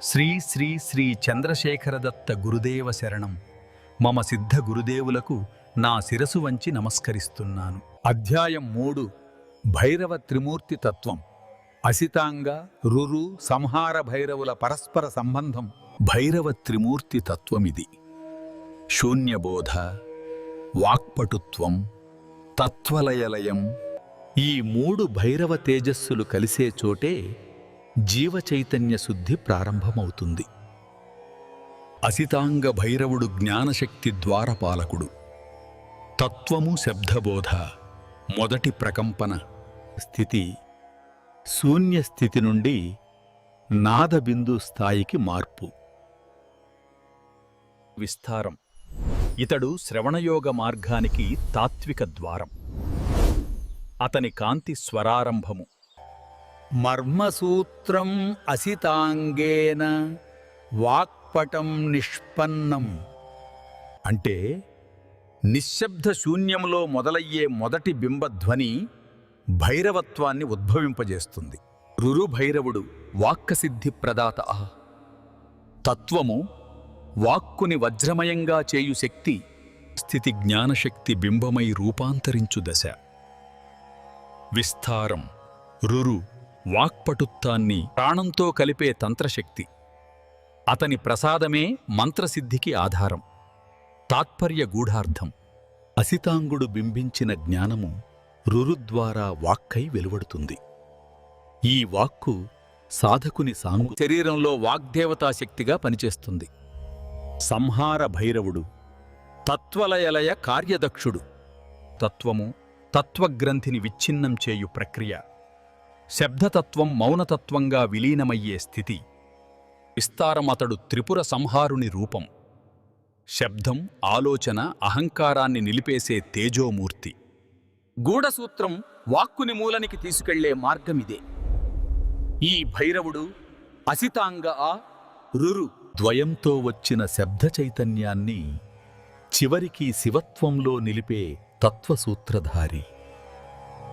శ్రీ శ్రీ శ్రీ చంద్రశేఖరదత్త గురుదేవ శరణం. మమ సిద్ధ గురుదేవులకు నా శిరసు వంచి నమస్కరిస్తున్నాను. అధ్యాయం మూడు. భైరవ త్రిమూర్తి తత్వం. అసితాంగ రురు సంహార భైరవుల పరస్పర సంబంధం భైరవ త్రిమూర్తి తత్వమిది. శూన్యబోధ వాక్పటుత్వం తత్వలయలయం ఈ మూడు భైరవ తేజస్సులు కలిసే చోటే జీవ చైతన్య శుద్ధి ప్రారంభమవుతుంది. అసితాంగ భైరవుడు జ్ఞానశక్తి ద్వారపాలకుడు. తత్వము శబ్దబోధ మొదటి ప్రకంపన స్థితి. శూన్య స్థితి నుండి నాదబిందు స్థాయికి మార్పు. విస్తారం. ఇతడు శ్రవణయోగ మార్గానికి తాత్విక ద్వారం. అతని కాంతి స్వరారంభము. మర్మసూత్రం అసితాంగేన వాక్పటం నిష్పన్నం. అంటే నిశ్శబ్ద శూన్యంలో మొదలయ్యే మొదటి బింబధ్వని భైరవత్వాన్ని ఉద్భవింపజేస్తుంది. రురుభైరవుడు వాక్కసిద్ధి ప్రదాత తత్వము వాక్కుని వజ్రమయంగా చేయు శక్తి స్థితి జ్ఞానశక్తి బింబమై రూపాంతరించు దశ. విస్తారం రురు వాక్పటుత్వాన్ని ప్రాణంతో కలిపే తంత్రశక్తి. అతని ప్రసాదమే మంత్రసిద్ధికి ఆధారం. తాత్పర్య గూఢార్థం. అసితాంగుడు బింబించిన జ్ఞానము రురుద్వారా వాక్కై వెలువడుతుంది. ఈ వాక్కు సాధకుని సాంగు శరీరంలో వాగ్దేవతాశక్తిగా పనిచేస్తుంది. సంహార భైరవుడు తత్వలయలయ కార్యదక్షుడు. తత్వము తత్వగ్రంథిని విచ్ఛిన్నం చేయు ప్రక్రియ. శబ్దతత్వం మౌనతత్వంగా విలీనమయ్యే స్థితి. విస్తారమతడు త్రిపుర సంహారుని రూపం. శబ్దం ఆలోచన అహంకారాన్ని నిలిపేసే తేజోమూర్తి. గూఢసూత్రం వాక్కుని మూలనికి తీసుకెళ్ళే మార్గమిదే. ఈ భైరవుడు అసితాంగ ఆ రురు. ద్వయంతో వచ్చిన శబ్ద చైతన్యాన్ని చివరికి శివత్వంలో నిలిపే తత్వసూత్రధారి.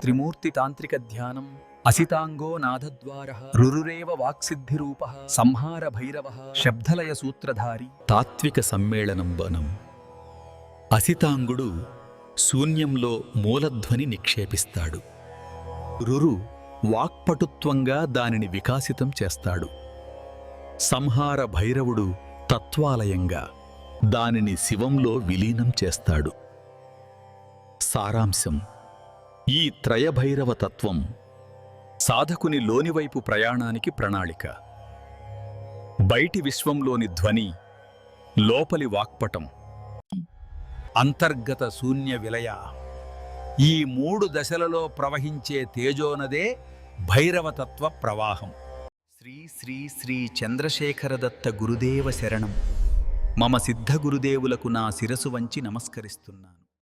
త్రిమూర్తి తాంత్రిక ధ్యానం. అసితాంగో నాదద్వార రురురేవ వాక్సిద్ధిరూప సంహార భైరవ శబ్దలయ సూత్రధారి తాత్విక సమ్మేళనం వనం అసితాంగుడు శూన్యంలో మూలధ్వని నిక్షేపిస్తాడు. రురు వాక్పటుత్వంగా దానిని వికాసితం చేస్తాడు. సంహార భైరవుడు తత్వాలయంగా దానిని శివంలో విలీనం చేస్తాడు. సారాంశం ఈ త్రయభైరవ తత్వం సాధకుని లోనివైపు ప్రయాణానికి ప్రణాళిక. బయటి విశ్వంలోని ధ్వని లోపలి వాక్పటం. అంతర్గత శూన్య విలయ. ఈ మూడు దశలలో ప్రవహించే తేజోనదే భైరవతత్వ ప్రవాహం. శ్రీ శ్రీ శ్రీ చంద్రశేఖరదత్త గురుదేవ శరణం. మమ సిద్ధ గురుదేవులకు నా శిరసు వంచి నమస్కరిస్తున్నాను.